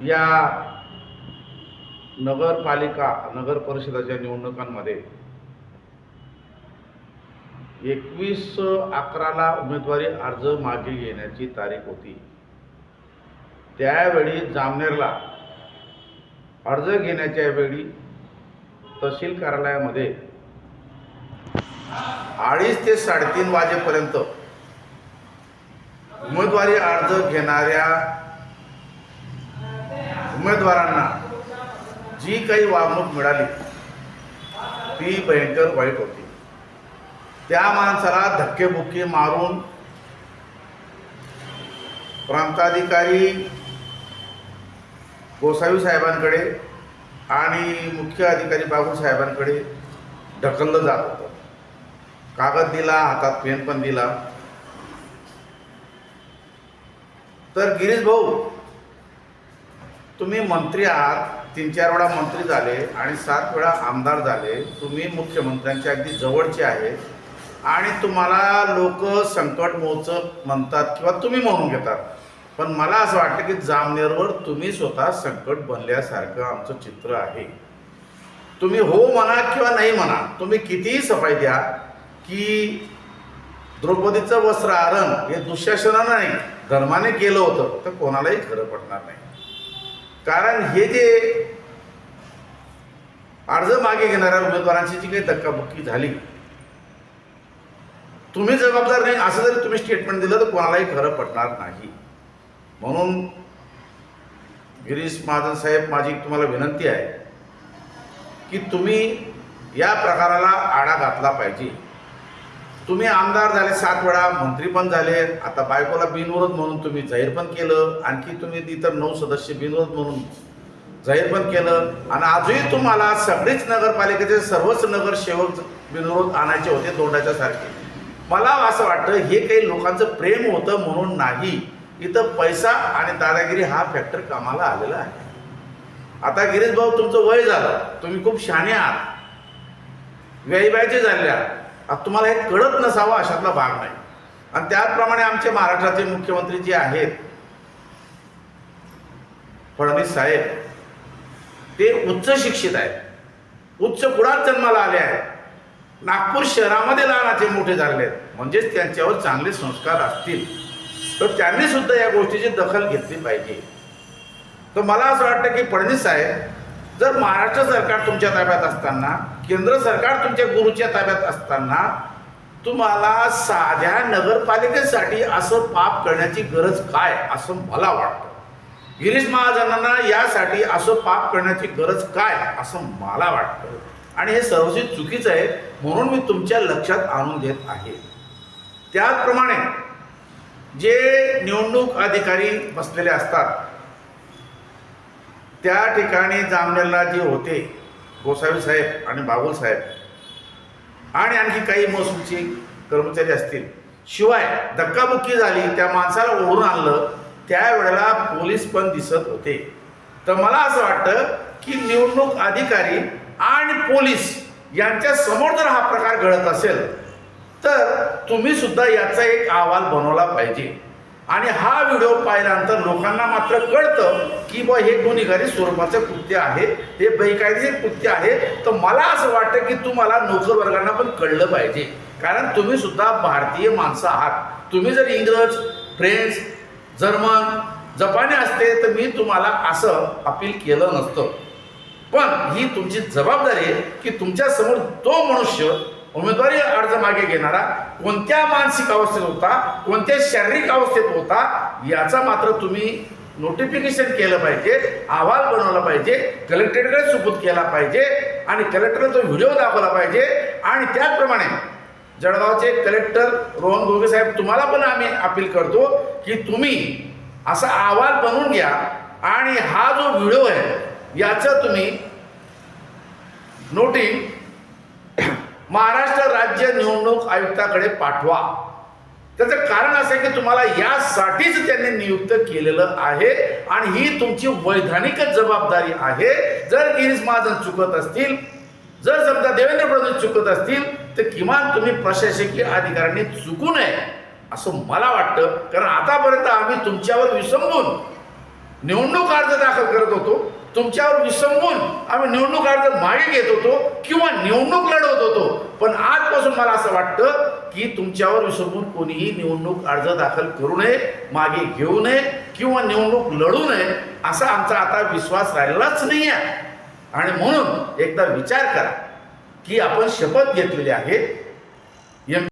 या नगरपालिका नगर परिषदाच्या निवडणुकांमध्ये एकवीस अकराला उमेदवारी अर्ज मागे घेण्याची तारीख होती. त्यावेळी जामनेरला अर्ज घेण्याच्या वेळी तहसील कार्यालयामध्ये अडीच ते साडेतीन वाजेपर्यंत उमेदवारी अर्ज घेणाऱ्या उमेदवारांना जी काही वागणूक मिळाली ती भयंकर वाईट होती. त्या माणसाला धक्केबुक्की मारून प्रांताधिकारी गोसावी साहेबांकडे आणि मुख्य अधिकारी बाबू साहेबांकडे ढकललं जात होतं. कागद दिला हातात पेन पण दिला. तर गिरीश भाऊ तुम्ही मंत्री आहात तीन चार वेळा मंत्री झाले आणि सात वेळा आमदार झाले. तुम्ही मुख्यमंत्र्यांच्या अगदी जवळचे आहे आणि तुम्हाला लोक संकट मोचक म्हणतात किंवा तुम्ही म्हणून घेतात. पण मला असं वाटतं की जामनेरवर तुम्ही स्वतः संकट बनल्यासारखं आमचं चित्र आहे. तुम्ही हो म्हणा किंवा नाही म्हणा तुम्ही कितीही सफाई द्या की द्रौपदीचं वस्त्र आरण हे दुःशासनानं नाही धर्माने केलं होतं तर कोणालाही खरं पडणार नाही. कारण हे जे अर्ज मागे घेणाऱ्या उमेदवारांची जी काही धक्काबुक्की झाली तुम्ही जबाबदार नाही असं जरी तुम्ही स्टेटमेंट दिलं तर कोणालाही खरं पडणार नाही. म्हणून गिरीश महाजन साहेब माझी तुम्हाला विनंती आहे की तुम्ही या प्रकाराला आडा घातला पाहिजे. तुम्ही आमदार झाले सात वेळा मंत्री पण झाले. आता बायकोला बिनविरोध म्हणून तुम्ही जाहीर पण केलं. आणखी तुम्ही इतर नऊ सदस्य बिनविरोध म्हणून जाहीर पण केलं. आणि आजही तुम्हाला सगळेच नगरपालिकेचे सर्वच नगरसेवक बिनविरोध आणायचे होते तोंडाच्या सारखे. मला असं वाटतं हे काही लोकांचं प्रेम होतं म्हणून नाही. इथं पैसा आणि दादागिरी हा फॅक्टर कामाला आलेला आहे. आता गिरीश भाऊ तुमचं वय झालं. तुम्ही खूप शहाणे आहात. व्याईबाईचे झालेल्या आता तुम्हाला हे कळत नसावं अशातला भाग नाही. आणि त्याचप्रमाणे आमचे महाराष्ट्राचे मुख्यमंत्री जे आहेत फडणवीस साहेब ते उच्च शिक्षित आहेत. उच्च कुळात जन्माला आले आहेत. नागपूर शहरामध्ये लहानाचे मोठे झालेले आहेत. म्हणजेच त्यांच्यावर चांगले संस्कार असतील. तर त्यांनी सुद्धा या गोष्टीची दखल घेतली पाहिजे. तर मला असं वाटतं की फडणवीस साहेब जर महाराष्ट्र सरकार तुमच्या ताब्यात असताना केंद्र सरकार तुमच्या गुरुच्या ताब्यात असताना तुम्हाला साध्या नगरपालिकेसाठी असं पाप करण्याची गरज काय असं मला वाटतं. गिरीश महाजनांना यासाठी असं पाप करण्याची गरज काय असं मला वाटतं. आणि हे सर्वस्वी चुकीचं आहे म्हणून मी तुमच्या लक्षात आणून देत आहे. त्याचप्रमाणे जे निवडणूक अधिकारी बसलेले असतात त्या ठिकाणी जामनेरला जे होते गोसावी साहेब आणि बाबुल साहेब आणि आणखी काही महसूलचे कर्मचारी असतील. शिवाय धक्काबुक्की झाली त्या माणसाला ओढून आणलं त्यावेळेला पोलीस पण दिसत होते. तर मला असं वाटतं की निवडणूक अधिकारी आणि पोलीस यांच्या समोर जर हा प्रकार घडत असेल तर तुम्ही सुद्धा याचा एक अहवाल बनवला पाहिजे. आणि हा व्हिडिओ पाहिल्यानंतर लोकांना मात्र कळतं की बा हे गुन्हेगारी स्वरूपाचं कृत्य आहे हे बेकायदेशीर कृत्य आहे. तर मला असं वाटतं की तुम्हाला नोकर वर्गांना पण कळलं पाहिजे. कारण तुम्ही सुद्धा भारतीय माणसं आहात. तुम्ही जर इंग्रज फ्रेंच जर्मन जपानी असते तर मी तुम्हाला असं अपील केलं नसतं. पण ही तुमची जबाबदारी आहे की तुमच्यासमोर तो मनुष्य उमेदवारी अर्ज मागे घेणारा कोणत्या मानसिक अवस्थेत होता कोणत्या शारीरिक अवस्थेत होता याचा मात्र तुम्ही नोटिफिकेशन केलं पाहिजे अहवाल बनवला पाहिजे कलेक्टरकडे सुपूत केला पाहिजे आणि कलेक्टरला तो व्हिडिओ दाखवला पाहिजे. आणि त्याचप्रमाणे जळगावचे कलेक्टर रोहन गोगे साहेब तुम्हाला पण आम्ही अपील करतो की तुम्ही असा अहवाल बनवून घ्या आणि हा जो व्हिडिओ आहे याचं तुम्ही नोटिंग महाराष्ट्र राज्य निवडणूक आयुक्ताकडे पाठवा. त्याचं कारण असं आहे की तुम्हाला यासाठीच त्यांनी नियुक्त केलेलं आहे आणि ही तुमची वैधानिक जबाबदारी आहे. जर गिरीश महाजन चुकत असतील जर समजा देवेंद्र फडणवीस चुकत असतील तर किमान तुम्ही प्रशासकीय अधिकाऱ्यांनी चुकू नये असं मला वाटतं. कारण आतापर्यंत आम्ही तुमच्यावर विसंबून निवडणूक अर्ज दाखल करत होतो. तुमच्यावर विसंबून आम्ही निवडणूक अर्ज मागे घेत होतो किंवा निवडणूक लढवत होतो. पण आजपासून मला असं वाटतं की तुमच्यावर विसंबून कोणीही निवडणूक अर्ज दाखल करू नये मागे घेऊ नये किंवा निवडणूक लढू नये असा आमचा आता विश्वास राहिलाच नाही आहे आणि म्हणून एकदा विचार करा की आपण शपथ घेतलेली आहे.